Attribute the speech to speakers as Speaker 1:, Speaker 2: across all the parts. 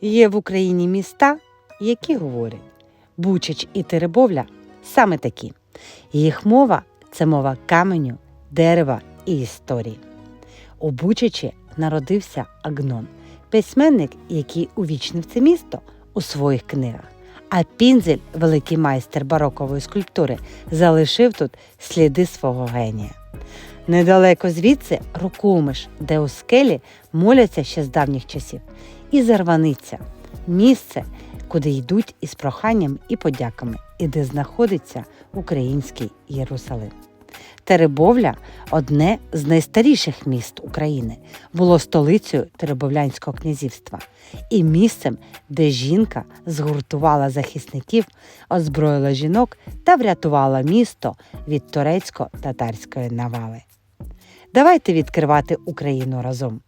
Speaker 1: Є в Україні міста, які говорять Бучач і Теребовля саме такі. Їх мова це мова каменю, дерева і історії. У Бучачі народився Агнон, письменник, який увічнив це місто у своїх книгах. А Пінзель, великий майстер барокової скульптури, залишив тут сліди свого генія. Недалеко звідси Рукумиш, де у скелі моляться ще з давніх часів, і Зарваниця місце, куди йдуть із проханням і подяками, і де знаходиться український Єрусалим. Теребовля одне з найстаріших міст України, було столицею Теребовлянського князівства і місцем, де жінка згуртувала захисників, озброїла жінок та врятувала місто від турецько-татарської навали. Давайте відкривати Україну разом.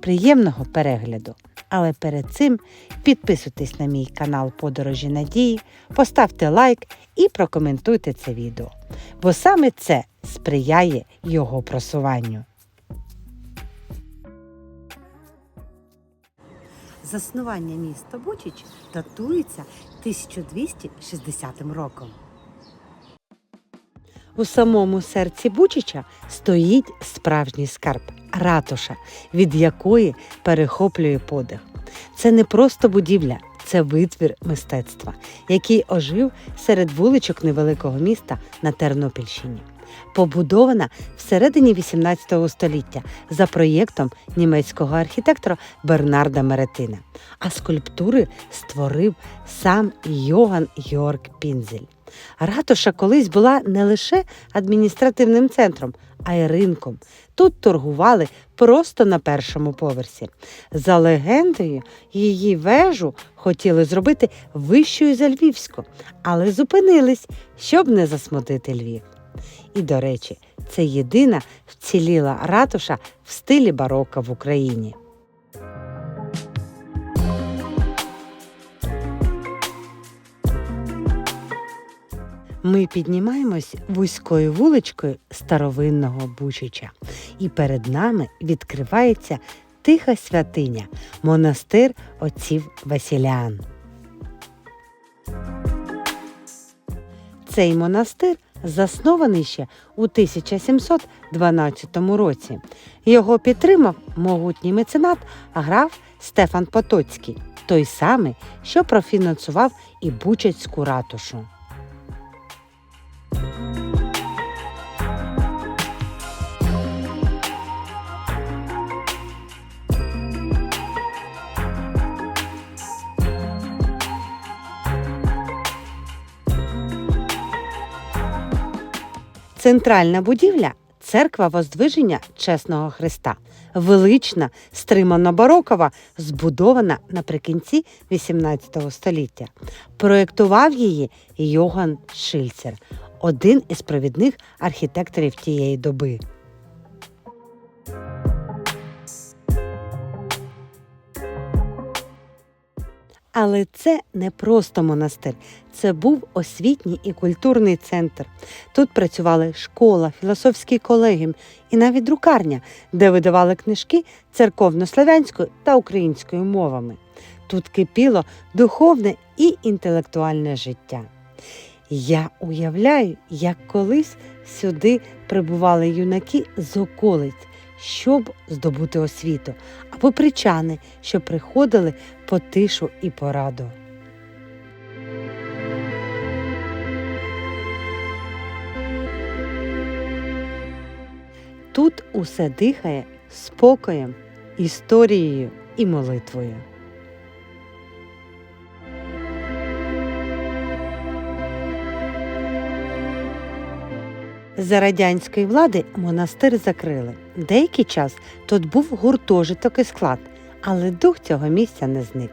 Speaker 1: Приємного перегляду! Але перед цим підписуйтесь на мій канал Подорожі Надії, поставте лайк і прокоментуйте це відео, бо саме це сприяє його просуванню. Заснування міста Бучич датується 1260 роком. У самому серці Бучича стоїть справжній скарб ратуша, від якої перехоплює подих. Це не просто будівля, це витвір мистецтва, який ожив серед вуличок невеликого міста на Тернопільщині. Побудована всередині 18 століття за проєктом німецького архітектора Бернарда Меретина. А скульптури створив сам Йоган Йорк Пінзель. Ратуша колись була не лише адміністративним центром, а й ринком. Тут торгували просто на першому поверсі. За легендою, її вежу хотіли зробити вищою за Львівську, але зупинились, щоб не засмутити Львів. І, до речі, це єдина вціліла ратуша в стилі барока в Україні. Ми піднімаємось вузькою вуличкою старовинного Бучича, і перед нами відкривається тиха святиня, монастир отців Василян. Цей монастир заснований ще у 1712 році. Його підтримав могутній меценат граф Стефан Потоцький, той самий, що профінансував і Бучацьку ратушу. Центральна будівля церква Воздвиження Чесного Христа, велична, стримано барокова, збудована наприкінці XVIII століття. Проєктував її Йоган Шильцер, один із провідних архітекторів тієї доби. Але це не просто монастир, це був освітній і культурний центр. Тут працювали школа, філософський колегіум і навіть друкарня, де видавали книжки церковнослов'янською та українською мовами. Тут кипіло духовне і інтелектуальне життя. Я уявляю, як колись сюди прибували юнаки з околиць, щоб здобути освіту, або причани, що приходили по тишу і пораду. Тут усе дихає спокоєм, історією і молитвою. За радянської влади монастир закрили. Деякий час тут був гуртожиток і склад, але дух цього місця не зник.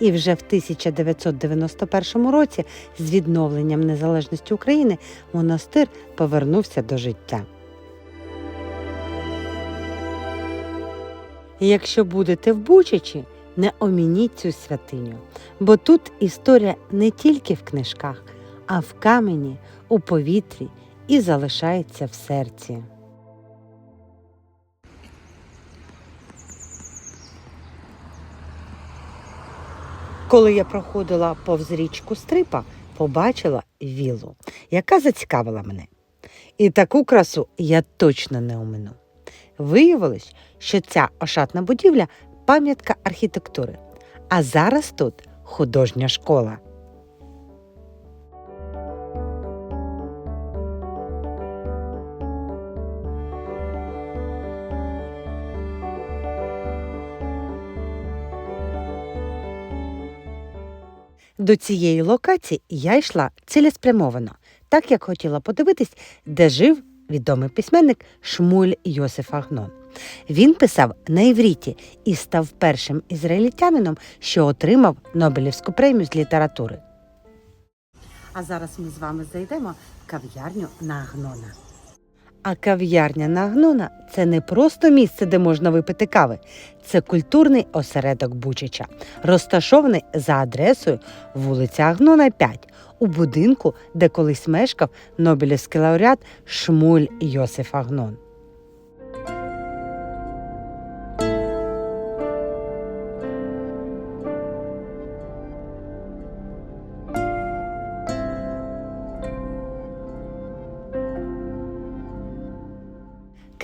Speaker 1: І вже в 1991 році, з відновленням незалежності України, монастир повернувся до життя. Якщо будете в Бучачі, не омініть цю святиню, бо тут історія не тільки в книжках, а в камені, у повітрі і залишається в серці. Коли я проходила повз річку Стрипа, побачила віллу, яка зацікавила мене. І таку красу я точно не омину. Виявилось, що ця ошатна будівля пам'ятка архітектури, а зараз тут художня школа. До цієї локації я йшла цілеспрямовано, так як хотіла подивитись, де жив відомий письменник Шмуль Йосиф Агнон. Він писав на івріті і став першим ізраїльтянином, що отримав Нобелівську премію з літератури. А зараз ми з вами зайдемо в кав'ярню на Агнона. А кав'ярня на Агнона це не просто місце, де можна випити кави. Це культурний осередок Бучича, розташований за адресою вулиця Агнона 5, у будинку, де колись мешкав Нобелівський лауреат Шмуль Йосиф Агнон.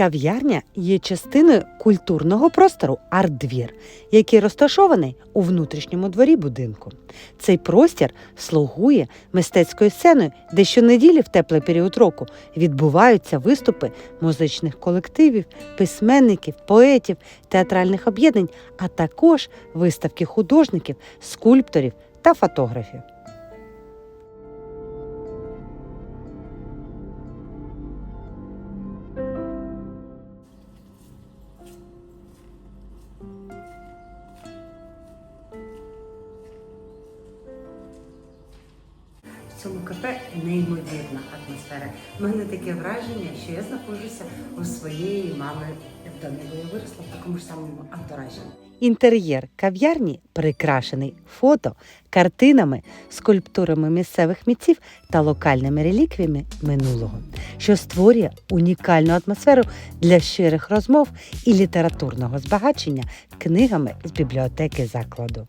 Speaker 1: Кав'ярня є частиною культурного простору арт-двір, який розташований у внутрішньому дворі будинку. Цей простір слугує мистецькою сценою, де щонеділі в теплий період року відбуваються виступи музичних колективів, письменників, поетів, театральних об'єднань, а також виставки художників, скульпторів та фотографів. Що я знаходжуся у своєї мами в домі, бо я виросла в такому ж самому антуражі. Інтер'єр кав'ярні прикрашений фото, картинами, скульптурами місцевих митців та локальними реліквіями минулого, що створює унікальну атмосферу для щирих розмов і літературного збагачення книгами з бібліотеки закладу.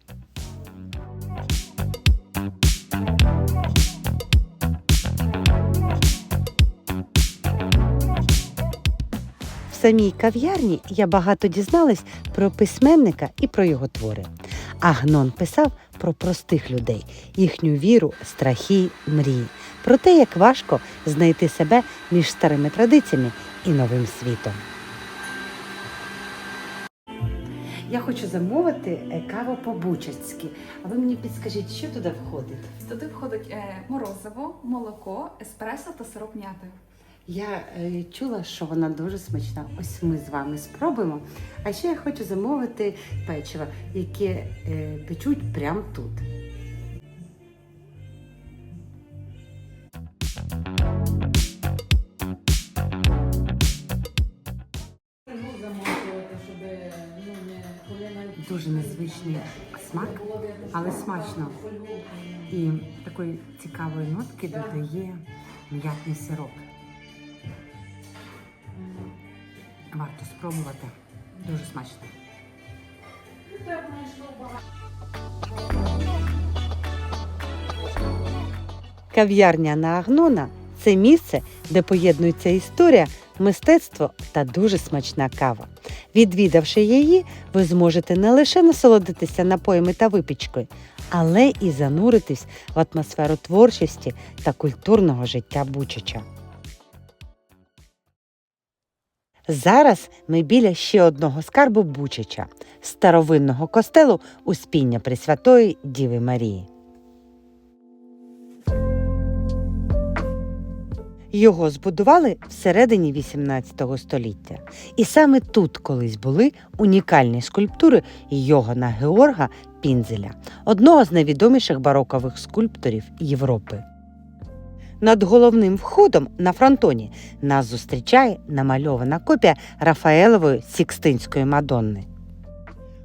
Speaker 1: Самій кав'ярні я багато дізналась про письменника і про його твори. Агнон писав про простих людей, їхню віру, страхи, мрії, про те, як важко знайти себе між старими традиціями і новим світом. Я хочу замовити е, каву по-бучацьки. А ви мені підскажіть, що туди входить?
Speaker 2: Туди входить е, морозиво, молоко, еспресо та сироп м'яти.
Speaker 1: Я е, чула, що вона дуже смачна. Ось ми з вами спробуємо. А ще я хочу замовити печиво, яке е, печуть прямо тут. Дуже незвичний смак, але смачно. І такої цікавої нотки додає м'ятний сироп. Варто спробувати. Дуже смачно. Кав'ярня на Агнона це місце, де поєднується історія, мистецтво та дуже смачна кава. Відвідавши її, ви зможете не лише насолодитися напоями та випічкою, але і зануритись в атмосферу творчості та культурного життя Бучича. Зараз ми біля ще одного скарбу Бучича старовинного костелу Успіння Пресвятої Діви Марії. Його збудували всередині 18 століття. І саме тут колись були унікальні скульптури Йогана Георга Пінзеля, одного з найвідоміших барокових скульпторів Європи. Над головним входом на фронтоні нас зустрічає намальована копія Рафаелової Сікстинської Мадонни.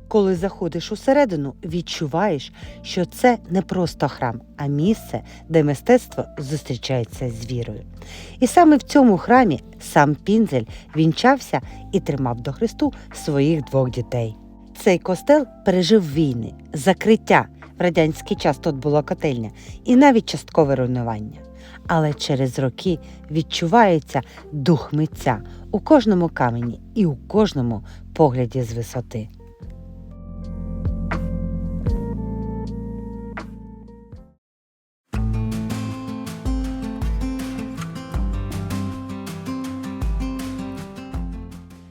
Speaker 1: Коли заходиш усередину, відчуваєш, що це не просто храм, а місце, де мистецтво зустрічається з вірою. І саме в цьому храмі сам Пінзель вінчався і тримав до Христу своїх двох дітей. Цей костел пережив війни, закриття, В радянський час тут була котельня і навіть часткове руйнування. Але через роки відчувається дух митця у кожному камені і у кожному погляді з висоти.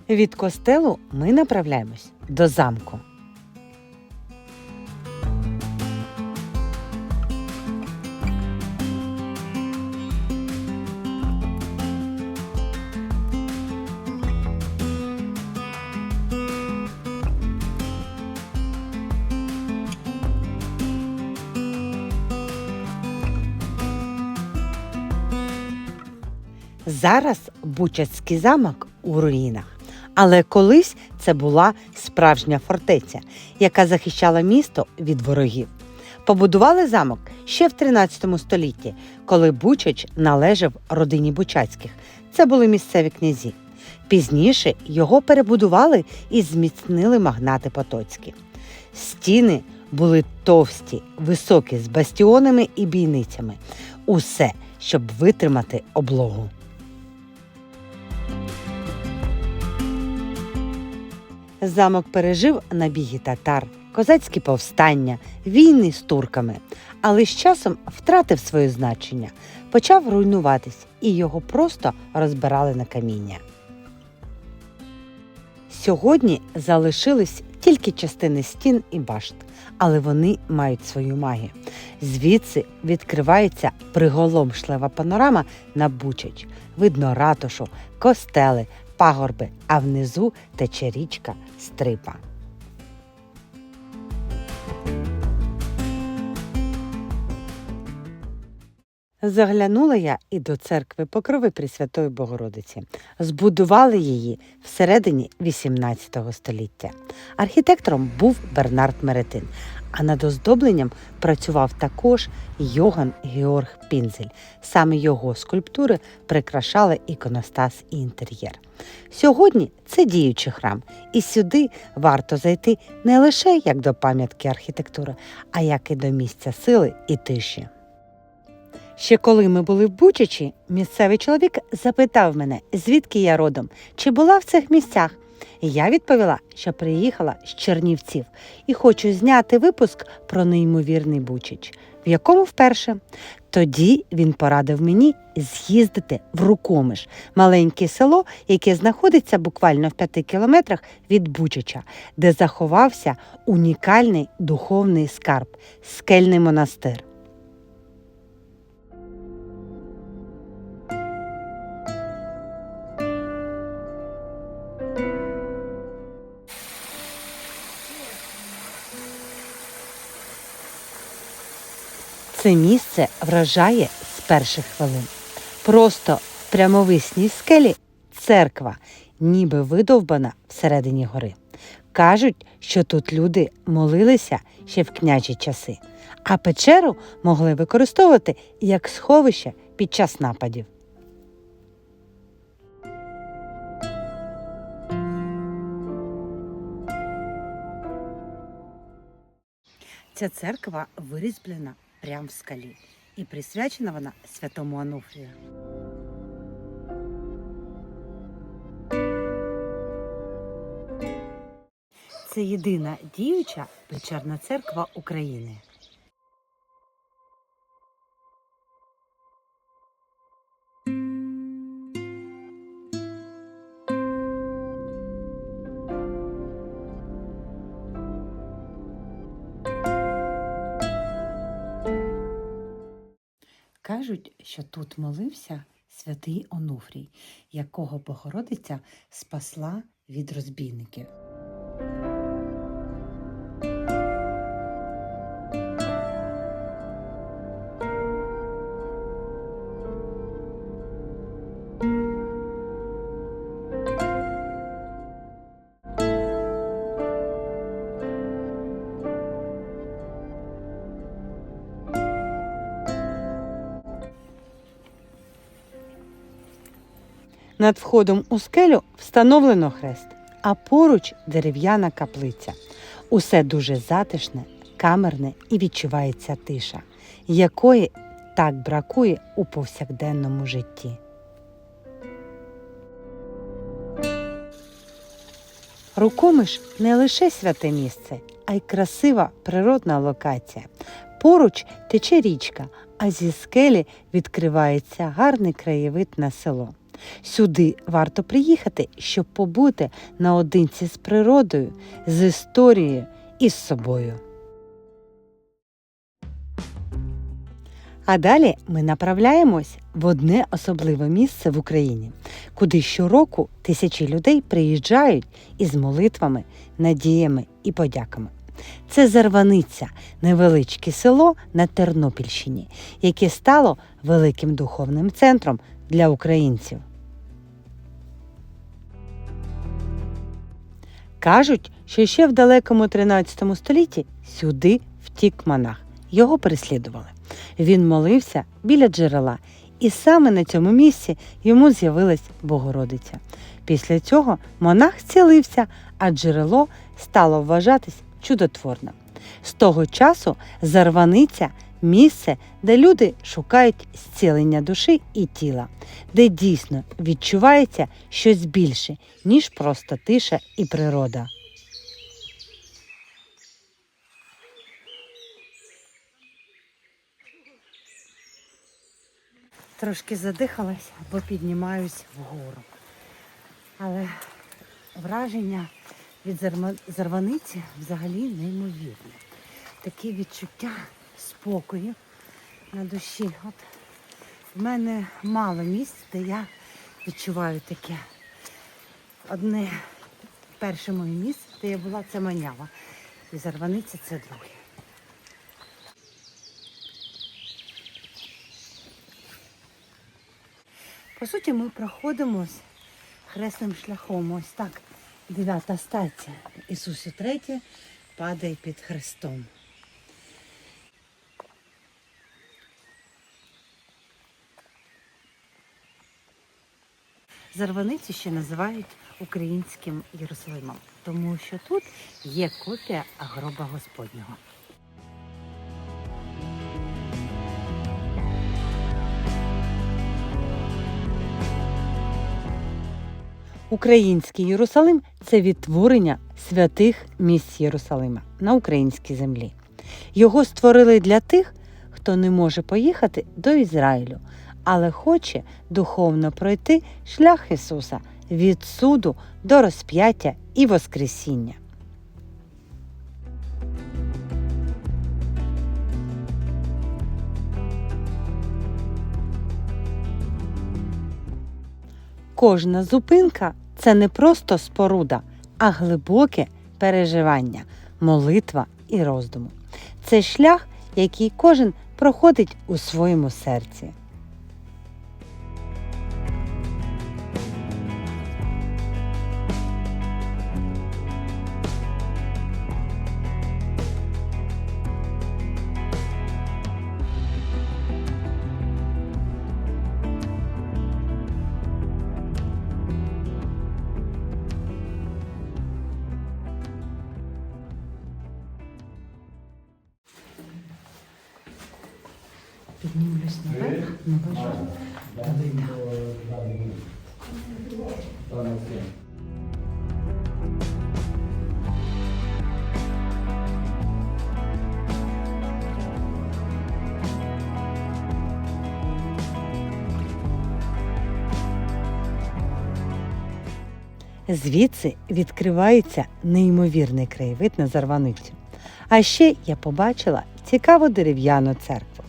Speaker 1: Від костелу ми направляємось до замку. Зараз Бучацький замок у руїнах. Але колись це була справжня фортеця, яка захищала місто від ворогів. Побудували замок ще в 13 столітті, коли Бучач належав родині Бучацьких. Це були місцеві князі. Пізніше його перебудували і зміцнили магнати Потоцькі. Стіни були товсті, високі, з бастіонами і бійницями. Усе, щоб витримати облогу. Замок пережив набіги татар, козацькі повстання, війни з турками, але з часом втратив своє значення, почав руйнуватись, і його просто розбирали на каміння. Сьогодні залишились тільки частини стін і башт, але вони мають свою магію. Звідси відкривається приголомшлива панорама на Бучач. Видно ратушу, костели, пагорби, а внизу тече річка Стрипа. Заглянула я і до церкви Покрови Пресвятої Богородиці. Збудували її всередині XVIII століття. Архітектором був Бернард Меретин, а над оздобленням працював також Йоган Георг Пінзель. Саме його скульптури прикрашали іконостас і інтер'єр. Сьогодні це діючий храм, і сюди варто зайти не лише як до пам'ятки архітектури, а як і до місця сили і тиші. Ще коли ми були в Бучачі, місцевий чоловік запитав мене, звідки я родом, чи була в цих місцях. Я відповіла, що приїхала з Чернівців і хочу зняти випуск про неймовірний Бучач, в якому вперше. Тоді він порадив мені з'їздити в Рукомиш, маленьке село, яке знаходиться буквально в п'яти кілометрах від Бучача, де заховався унікальний духовний скарб скельний монастир. Це місце вражає з перших хвилин. Просто в прямовисній скелі церква, ніби видовбана всередині гори. Кажуть, що тут люди молилися ще в княжі часи, а печеру могли використовувати як сховище під час нападів. Ця церква вирізблена прямо в скалі і присвячена вона святому Ануфрію. Це єдина діюча печерна церква України. Кажуть, що тут молився святий Онуфрій, якого Богородиця спасла від розбійників. Над входом у скелю встановлено хрест, а поруч дерев'яна каплиця. Усе дуже затишне камерне і відчувається тиша, якої так бракує у повсякденному житті. Рукомиш не лише святе місце, а й красива природна локація. Поруч тече річка, а зі скелі відкривається гарний краєвид на село. Сюди варто приїхати, щоб побути наодинці з природою, з історією і з собою. А далі ми направляємось в одне особливе місце в Україні, куди щороку тисячі людей приїжджають із молитвами, надіями і подяками. Це Зарваниця, невеличке село на Тернопільщині, яке стало великим духовним центром для українців. Кажуть, що ще в далекому 13 столітті сюди втік монах. Його переслідували. Він молився біля джерела, і саме на цьому місці йому з'явилась Богородиця. Після цього монах зцілився, а джерело стало вважатись чудотворним. З того часу зарваниця місце, де люди шукають зцілення душі і тіла, де дійсно відчувається щось більше, ніж просто тиша і природа. Трошки задихалась, бо піднімаюсь вгору. Але враження від зарваниці взагалі неймовірне. Таке відчуття спокою на душі. От в мене мало місць, де я відчуваю таке. Одне перше моє місце, де я була, це манява. І зарваниця це друге. По суті, ми проходимось хресним шляхом. Ось так. Дев'ята стація. Ісусу третє падає під хрестом. Зарваницю ще називають українським Єрусалимом, тому що тут є копія гроба Господнього. Український Єрусалим це відтворення святих місць Єрусалима на українській землі. Його створили для тих, хто не може поїхати до Ізраїлю, але хоче духовно пройти шлях Ісуса від суду до розп'яття і Воскресіння. Кожна зупинка це не просто споруда, а глибоке переживання, молитва і роздуму. Це шлях, який кожен проходить у своєму серці. Піднімлюсь наверх, навожу вида. Звідси відкривається неймовірний краєвид на Зарваницю. А ще я побачила цікаву дерев'яну церкву.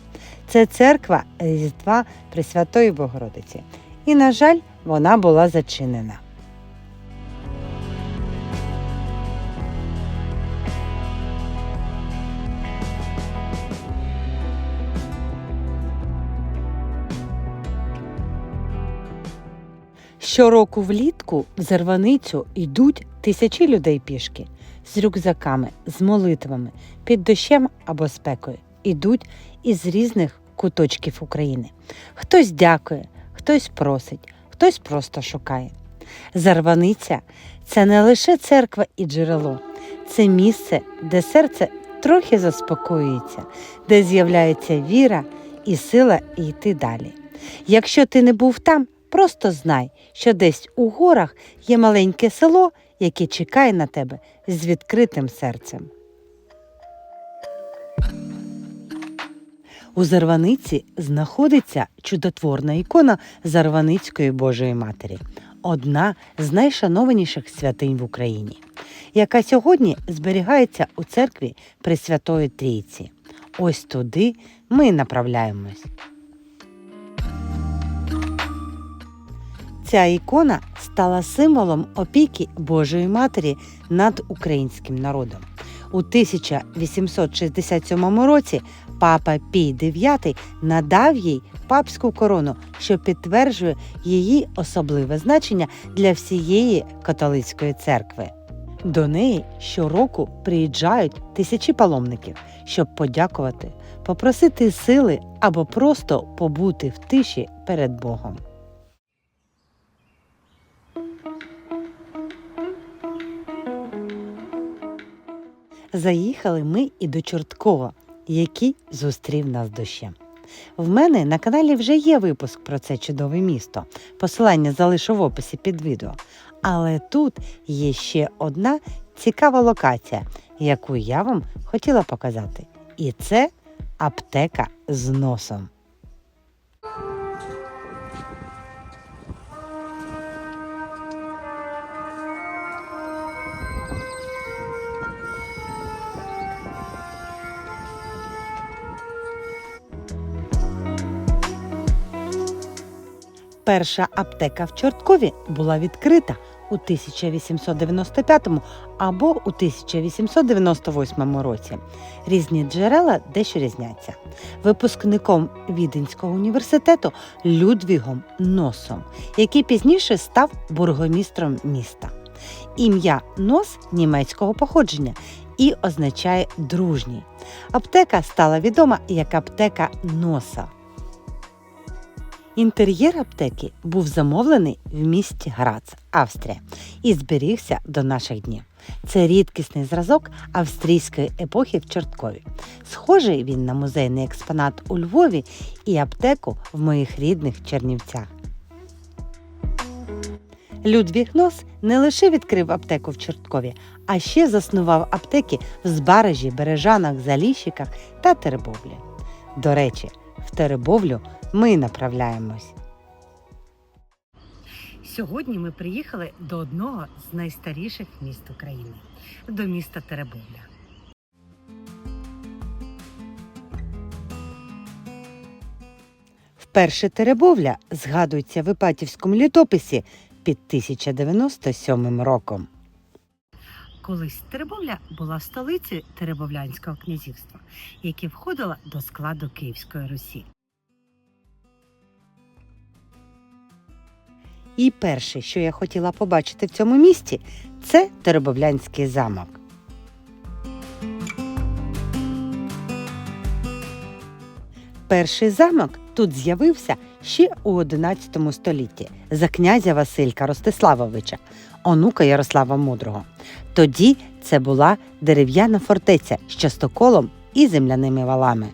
Speaker 1: Це церква Різдва Пресвятої Богородиці. І, на жаль, вона була зачинена. Щороку влітку в Зарваницю йдуть тисячі людей пішки з рюкзаками, з молитвами, під дощем або спекою. Ідуть із різних куточків України. Хтось дякує, хтось просить, хтось просто шукає. Зарваниця це не лише церква і джерело, це місце, де серце трохи заспокоюється, де з'являється віра і сила йти далі. Якщо ти не був там, просто знай, що десь у горах є маленьке село, яке чекає на тебе з відкритим серцем. У Зарваниці знаходиться чудотворна ікона Зарваницької Божої Матері, одна з найшанованіших святинь в Україні, яка сьогодні зберігається у церкві Пресвятої Трійці. Ось туди ми направляємось. Ця ікона стала символом опіки Божої Матері над українським народом. У 1867 році папа Пій IX надав їй папську корону, що підтверджує її особливе значення для всієї католицької церкви. До неї щороку приїжджають тисячі паломників, щоб подякувати, попросити сили або просто побути в тиші перед Богом. Заїхали ми і до Чорткова, який зустрів нас дощем. В мене на каналі вже є випуск про це чудове місто. Посилання залишу в описі під відео. Але тут є ще одна цікава локація, яку я вам хотіла показати. І це аптека з носом. Перша аптека в Чорткові була відкрита у 1895 або у 1898 році. Різні джерела дещо різняться. Випускником Віденського університету Людвігом Носом, який пізніше став бургомістром міста. Ім'я Нос німецького походження і означає дружній. Аптека стала відома як аптека носа. Інтер'єр аптеки був замовлений в місті Грац, Австрія, і зберігся до наших днів. Це рідкісний зразок австрійської епохи в Чорткові. Схожий він на музейний експонат у Львові і аптеку в моїх рідних Чернівцях. Людвіг Нос не лише відкрив аптеку в Чорткові, а ще заснував аптеки в Збаражі, Бережанах, Заліщиках та Теребовлі. До речі, в Теребовлю ми направляємось. Сьогодні ми приїхали до одного з найстаріших міст України до міста Теребовля. Вперше Теребовля згадується в Іпатівському літописі під 1097 роком. Колись Теребовля була столицею Теребовлянського князівства, яке входило до складу Київської Русі. І перше, що я хотіла побачити в цьому місті, це Теребовлянський замок. Перший замок тут з'явився ще у 11 столітті за князя Василька Ростиславовича, онука Ярослава Мудрого. Тоді це була дерев'яна фортеця з частоколом і земляними валами.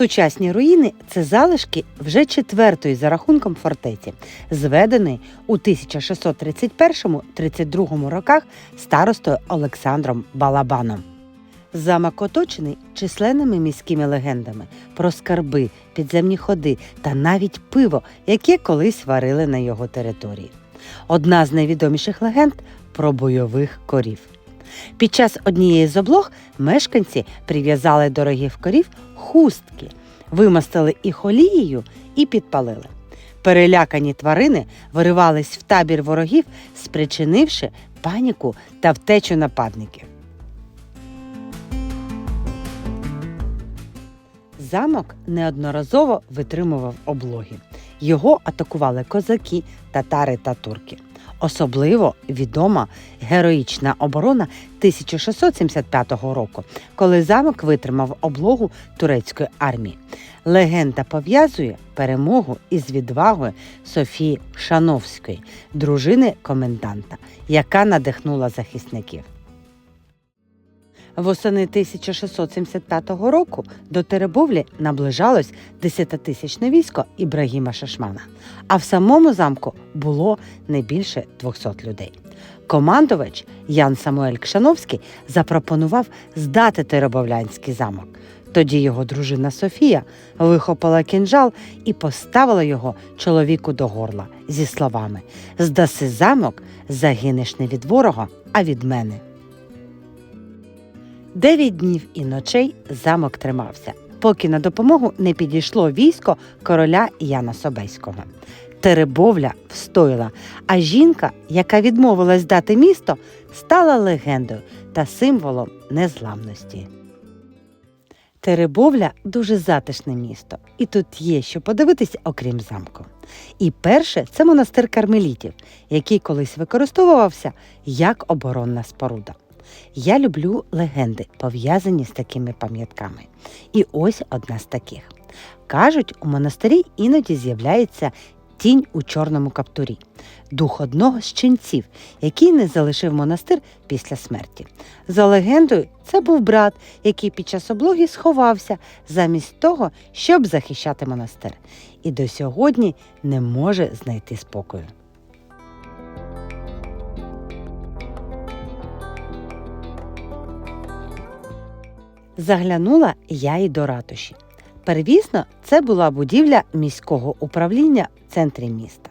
Speaker 1: Сучасні руїни це залишки вже четвертої за рахунком фортеці, зведеної у 1631-32 роках старостою Олександром Балабаном. Замок оточений численними міськими легендами про скарби, підземні ходи та навіть пиво, яке колись варили на його території. Одна з найвідоміших легенд про бойових корів. Під час однієї з облог мешканці прив'язали до корів хустки, вимастили їх олією і підпалили. Перелякані тварини виривались в табір ворогів, спричинивши паніку та втечу нападників. Замок неодноразово витримував облоги Його атакували козаки, татари та турки. Особливо відома героїчна оборона 1675 року, коли замок витримав облогу турецької армії. Легенда пов'язує перемогу із відвагою Софії Шановської, дружини коменданта, яка надихнула захисників. Восени 1675 року до Теребовлі наближалось десятитисячне військо Ібрагіма Шашмана, а в самому замку було не більше 200 людей. Командувач Ян Самуель Кшановський запропонував здати Теребовлянський замок. Тоді його дружина Софія вихопила кінжал і поставила його чоловіку до горла зі словами: Здаси замок, загинеш не від ворога, а від мене. Дев'ять днів і ночей замок тримався, поки на допомогу не підійшло військо короля Яна Собеського. Теребовля встояла, а жінка, яка відмовилась дати місто, стала легендою та символом незламності. Теребовля дуже затишне місто, і тут є що подивитись, окрім замку. І перше це монастир кармелітів, який колись використовувався як оборонна споруда. Я люблю легенди, пов'язані з такими пам'ятками. І ось одна з таких. Кажуть, у монастирі іноді з'являється тінь у чорному каптурі, дух одного з ченців, який не залишив монастир після смерті. За легендою, це був брат, який під час облоги сховався замість того, щоб захищати монастир, і до сьогодні не може знайти спокою. Заглянула я й до ратуші. Первісно, це була будівля міського управління в центрі міста.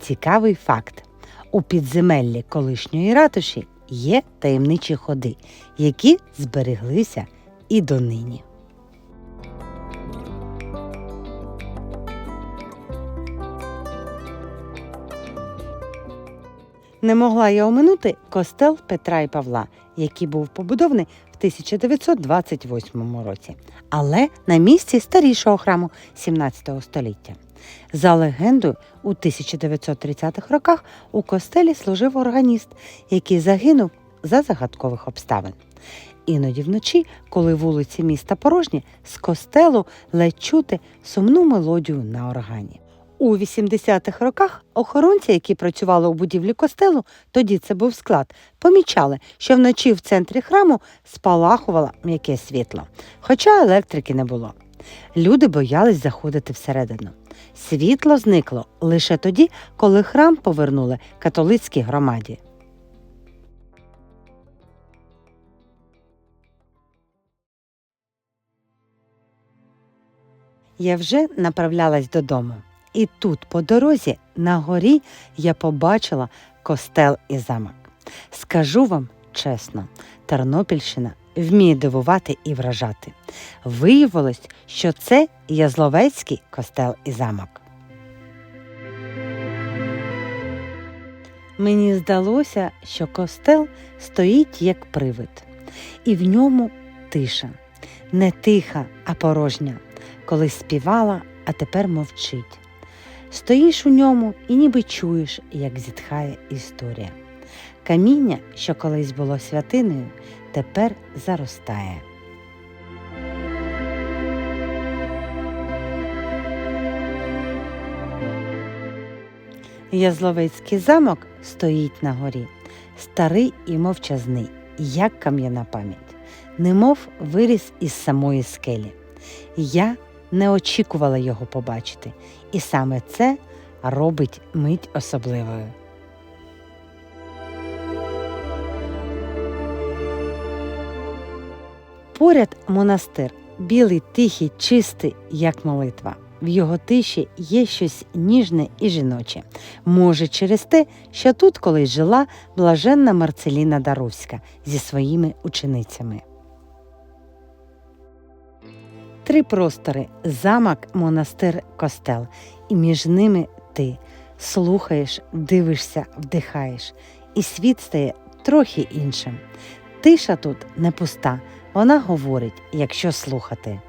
Speaker 1: Цікавий факт: у підземеллі колишньої ратуші є таємничі ходи, які збереглися і донині. Не могла я оминути костел Петра і Павла, який був побудований 1928 році, але на місці старішого храму 17 століття. За легендою, у 1930-х роках у костелі служив органіст, який загинув за загадкових обставин. Іноді вночі, коли вулиці міста порожні, з костелу ледь чути сумну мелодію на органі. У 80-х роках охоронці, які працювали у будівлі костелу, тоді це був склад, помічали, що вночі в центрі храму спалахувало м'яке світло, хоча електрики не було. Люди боялись заходити всередину. Світло зникло лише тоді, коли храм повернули католицькій громаді. Я вже направлялась додому. І тут, по дорозі, на горі, я побачила костел і замок. Скажу вам чесно, Тернопільщина вміє дивувати і вражати. Виявилось, що це Язловецький костел і замок. Мені здалося, що костел стоїть як привид, і в ньому тиша, не тиха, а порожня, колись співала, а тепер мовчить. Стоїш у ньому і ніби чуєш, як зітхає історія. Каміння, що колись було святиною, тепер заростає. Язловецький замок стоїть на горі, старий і мовчазний, як кам'яна пам'ять, немов виріс із самої скелі. Я не очікувала його побачити, і саме це робить мить особливою. Поряд монастир, білий, тихий, чистий, як молитва. В його тиші є щось ніжне і жіноче. Може, через те, що тут колись жила блаженна Марцеліна Даровська зі своїми ученицями. Три простори замок, монастир, костел, і між ними ти слухаєш, дивишся, вдихаєш, і світ стає трохи іншим. Тиша тут не пуста, вона говорить, якщо слухати.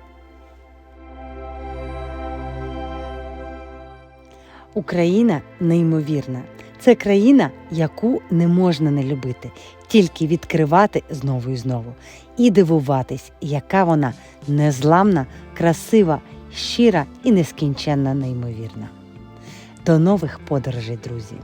Speaker 1: Україна неймовірна. Це країна, яку не можна не любити, тільки відкривати знову і знову і дивуватись, яка вона незламна, красива, щира і нескінченно неймовірна. До нових подорожей, друзі!